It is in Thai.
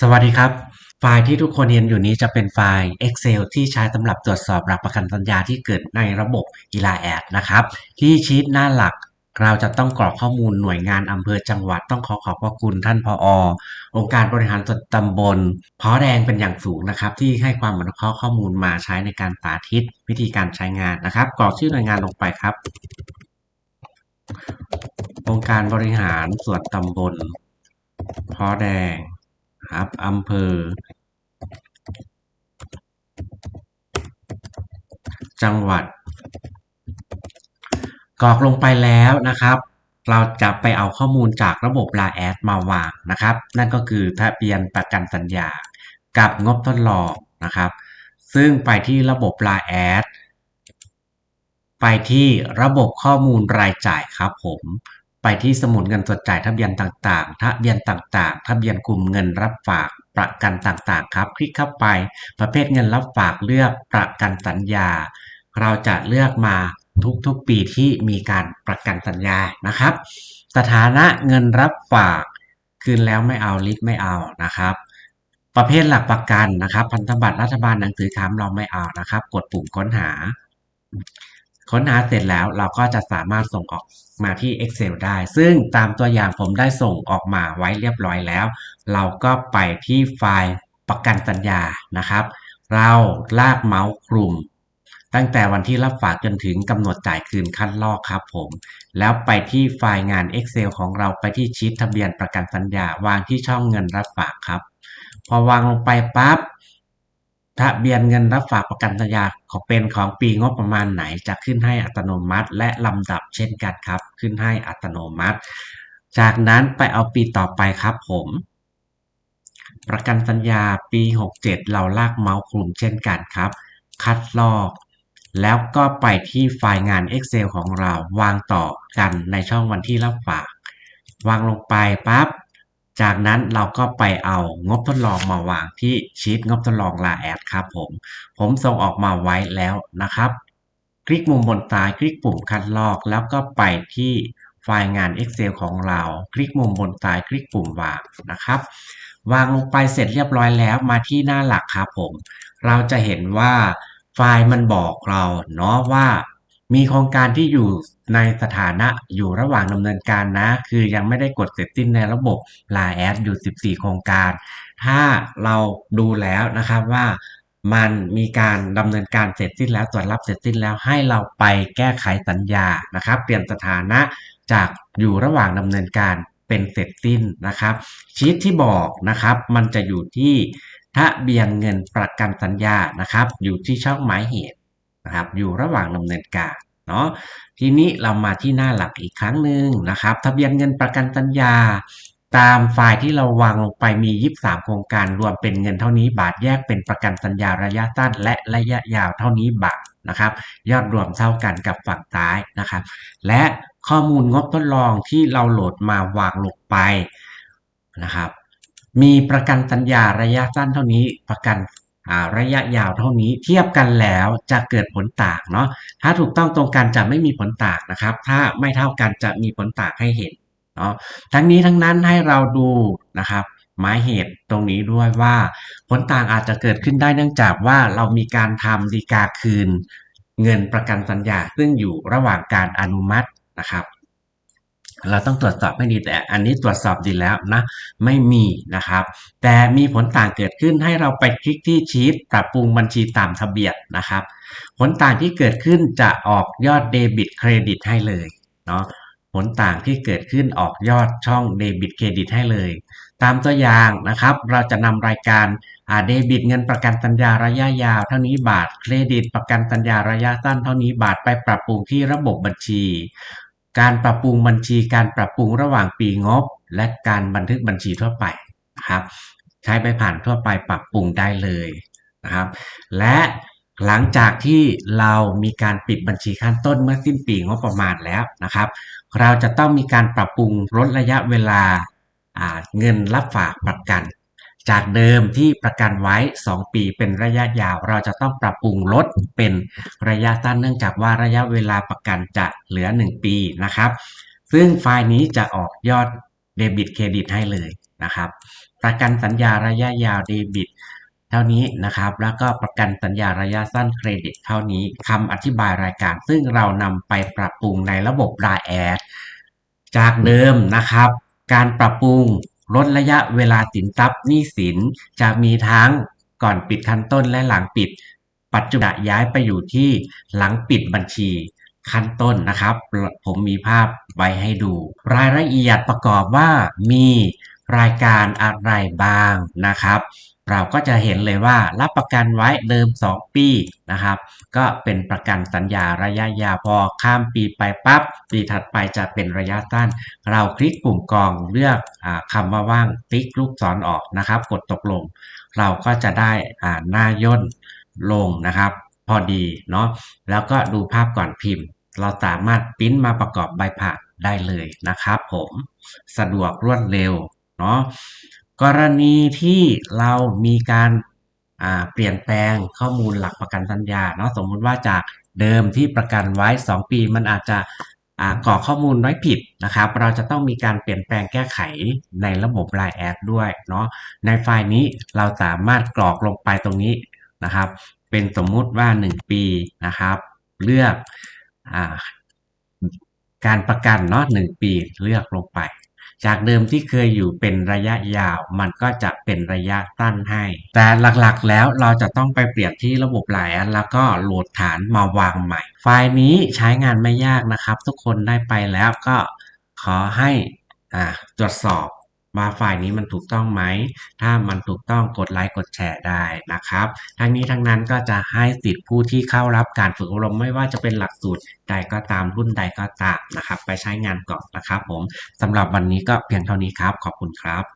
สวัสดีครับ ไฟล์ที่ทุกคนเห็นอยู่นี้จะเป็นไฟล์ Excel ที่ใช้สำหรับตรวจสอบหลักประกันสัญญาที่เกิดในระบบ e l a a d นะครับ ที่ชีตหน้าหลัก เราจะต้องกรอกข้อมูลหน่วยงานอำเภอจังหวัดต้องขอขอบพระคุณท่านพอองค์การบริหารส่วนตำบลเพราะแดงเป็นอย่างสูงนะครับ ที่ให้ความอนุเคราะห์ข้อมูลมาใช้ในการสาธิต วิธีการใช้งานนะครับ กรอกชื่อหน่วยงานลงไปครับ องค์การบริหารส่วนตำบลเพราะแดง ครับอำเภอ จังหวัดกรอกลงไปแล้วนะครับ เราจะไปเอาข้อมูลจากระบบ l a แอดมาวางนะครับ นั่นก็คือทะเบียนประกันสัญญากับงบทดลองนะครับ ซึ่งไปที่ระบบ l a แอดไปที่ระบบข้อมูลรายจ่ายครับผม ไปที่สมุดเงินสดจ่ายทะเบียนต่างๆ ทะเบียนต่างๆ ทะเบียนกลุ่มเงินรับฝากประกันต่างๆ ครับ คลิกเข้าไป ประเภทเงินรับฝากเลือกประกันสัญญา เราจะเลือกมาทุกๆปีที่มีการประกันสัญญานะครับ สถานะเงินรับฝากคืนแล้วไม่เอาลิสไม่เอานะครับ ประเภทหลักประกันนะครับ พันธบัตรรัฐบาลหนังสือค้ำเราไม่เอานะครับ กดปุ่มค้นหา ค้นหาเสร็จแล้วเราก็จะสามารถส่งออกมาที่ Excel ได้ ซึ่งตามตัวอย่างผมได้ส่งออกมาไว้เรียบร้อยแล้ว เราก็ไปที่ไฟล์ประกันสัญญานะครับ เราลากเมาส์กลุ่ม ตั้งแต่วันที่รับฝากจนถึงกำหนดจ่ายคืนขั้นลอกครับผม แล้วไปที่ไฟล์งาน Excel ของเราไปที่ชีตทะเบียนประกันสัญญาวางที่ช่องเงินรับฝากครับ พอวางลงไปปั๊บ ทะเบียนเงินรับฝากประกันสัญญาของเป็นของปีงบประมาณไหนจะขึ้นให้อัตโนมัติ และลำดับเช่นกันครับ ขึ้นให้อัตโนมัติ จากนั้นไปเอาปีต่อไปครับผม ประกันสัญญาปี 67 เราลากเมาส์คลุมเช่นกันครับ คัดลอก แล้วก็ไปที่ไฟล์งาน Excel ของเราวางต่อกันในช่องวันที่รับฝาก วางลงไปปั๊บ จากนั้นเราก็ไปเอางบทดลองมาวางที่ชีตงบทดลองลาแอดครับผม ผมส่งออกมาไว้แล้วนะครับ คลิกมุมบนซ้ายคลิกปุ่มคัดลอกแล้วก็ไปที่ไฟล์งาน Excel ของเรา คลิกมุมบนซ้ายคลิกปุ่มวางนะครับ วางลงไปเสร็จเรียบร้อยแล้วมาที่หน้าหลักครับผม เราจะเห็นว่าไฟล์มันบอกเราเนาะว่ามีโครงการที่อยู่ ในสถานะอยู่ระหว่างดำเนินการนะ คือยังไม่ได้กดเสร็จสิ้นในระบบ l a แอดอยู่ 14 โครงการ ถ้าเราดูแล้วนะครับว่ามันมีการดำเนินการเสร็จสิ้นแล้วตรวจรับเสร็จสิ้นแล้วให้เราไปแก้ไขสัญญานะครับ เปลี่ยนสถานะจากอยู่ระหว่างดำเนินการเป็นเสร็จสิ้นนะครับ ชีตที่บอกนะครับมันจะอยู่ที่ทะเบียนเงินประกันสัญญานะครับ อยู่ที่ช่องหมายเหตุนะครับ อยู่ระหว่างดำเนินการ เนาะทีนี้เรามาที่หน้าหลักอีกครั้งหนึ่งนะครับ ทะเบียนเงินประกันสัญญา ตามไฟล์ที่เราวางลงไปมี 23 โครงการรวมเป็นเงินเท่านี้บาทแยกเป็นประกันสัญญาระยะสั้นและระยะยาวเท่านี้บาทนะครับ ยอดรวมเท่ากันกับฝั่งซ้ายนะครับ และข้อมูลงบทดลองที่เราโหลดมาวางลงไปนะครับ มีประกันสัญญาระยะสั้นเท่านี้ประกัน ระยะยาวเท่านี้เทียบกันแล้วจะเกิดผลต่างเนาะถ้าถูกต้องตรงกันจะไม่มีผลต่างนะครับ ถ้าไม่เท่ากันจะมีผลต่างให้เห็นเนาะทั้งนี้ทั้งนั้นให้เราดูนะครับหมายเหตุตรงนี้ด้วยว่า ผลต่างอาจจะเกิดขึ้นได้เนื่องจากว่าเรามีการทำดีกาคืน เงินประกันสัญญาซึ่งอยู่ระหว่างการอนุมัตินะครับ เราต้องตรวจสอบให้ดีแต่อันนี้ตรวจสอบดีแล้วนะไม่มีนะครับ แต่มีผลต่างเกิดขึ้นให้เราไปคลิกที่ชีตปรับปรุงบัญชีตามทะเบียนนะครับ ผลต่างที่เกิดขึ้นจะออกยอดเดบิตเครดิตให้เลยเนาะผลต่างที่เกิดขึ้นออกยอดช่องเดบิตเครดิตให้เลย ตามตัวอย่างนะครับ เราจะนำรายการเดบิตเงินประกันสัญญาระยะยาวเท่านี้บาท เครดิตประกันสัญญาระยะสั้นเท่านี้บาทไปปรับปรุงที่ระบบบัญชี การปรับปรุงบัญชีการปรับปรุงระหว่างปีงบ และการบันทึกบัญชีทั่วไปนะครับ ใช้ไปผ่านทั่วไปปรับปรุงได้เลยนะครับ และหลังจากที่เรามีการปิดบัญชีขั้นต้นเมื่อสิ้นปีงบประมาณแล้วนะครับ เราจะต้องมีการปรับปรุงลดระยะเวลาเงินรับฝากประกัน จากเดิมที่ประกันไว้ 2 ปีเป็นระยะยาว เราจะต้องปรับปรุงลดเป็นระยะสั้นเนื่องจากว่าระยะเวลาประกันจะเหลือ 1 ปีนะครับ ซึ่งไฟล์นี้จะออกยอดเดบิตเครดิตให้เลยนะครับ ประกันสัญญาระยะยาวเดบิตเท่านี้นะครับ แล้วก็ประกันสัญญาระยะสั้นเครดิตเท่านี้คำอธิบายรายการ ซึ่งเรานำไปปรับปรุงในระบบ Line แอดจากเดิมนะครับ การปรับปรุง ลดระยะเวลาสินทรัพย์หนี้สินจะมีทั้งก่อนปิดขั้นต้นและหลังปิด ปัจจุบันย้ายไปอยู่ที่หลังปิดบัญชีขั้นต้นนะครับ ผมมีภาพไว้ให้ดู รายละเอียดประกอบว่ามีรายการอะไรบ้างนะครับ เราก็จะเห็นเลยว่ารับประกันไว้เดิม 2 ปีนะครับ ก็เป็นประกันสัญญาระยะยาวพอข้ามปีไปปั๊บปีถัดไปจะเป็นระยะสั้น เราคลิกปุ่มกองเลือกอคำว่าว่างติ๊กลูกศรออกนะครับ กดตกลง เราก็จะได้หน้าย่นลงนะครับ พอดีเนาะแล้วก็ดูภาพก่อนพิมพ์ เราสามารถปริ้นมาประกอบใบผ่านได้เลยนะครับผมสะดวกรวดเร็วเนาะ กรณีที่เรามีการเปลี่ยนแปลงข้อมูลหลักประกันสัญญาเนาะสมมุติว่าจากเดิมที่ประกันไว้ 2 ปี มันอาจจะกรอกข้อมูลไว้ผิดนะครับ เราจะต้องมีการเปลี่ยนแปลงแก้ไขในระบบ Line แอดด้วยเนาะในไฟล์นี้เราสามารถกรอกลงไปตรงนี้นะครับ เป็นสมมุติว่า 1 ปีนะครับ เลือกอการประกันเนาะ1ปีเลือกลงไป จากเดิมที่เคยอยู่เป็นระยะยาว มันก็จะเป็นระยะสั้นให้ แต่หลักๆแล้วเราจะต้องไปเปลี่ยนที่ระบบหลายอันแล้วก็โหลดฐานมาวางใหม่ ไฟล์นี้ใช้งานไม่ยากนะครับ ทุกคนได้ไปแล้วก็ขอให้ตรวจสอบ ว่าไฟล์นี้มันถูกต้องไหม ถ้ามันถูกต้องกดไลค์กดแชร์ได้นะครับ ทั้งนี้ทั้งนั้นก็จะให้สิทธิผู้ที่เข้ารับการฝึกอบรมไม่ว่าจะเป็นหลักสูตรใดก็ตามรุ่นใดก็ตามนะครับ ไปใช้งานก่อนนะครับผมสำหรับวันนี้ก็เพียงเท่านี้ครับ ขอบคุณครับ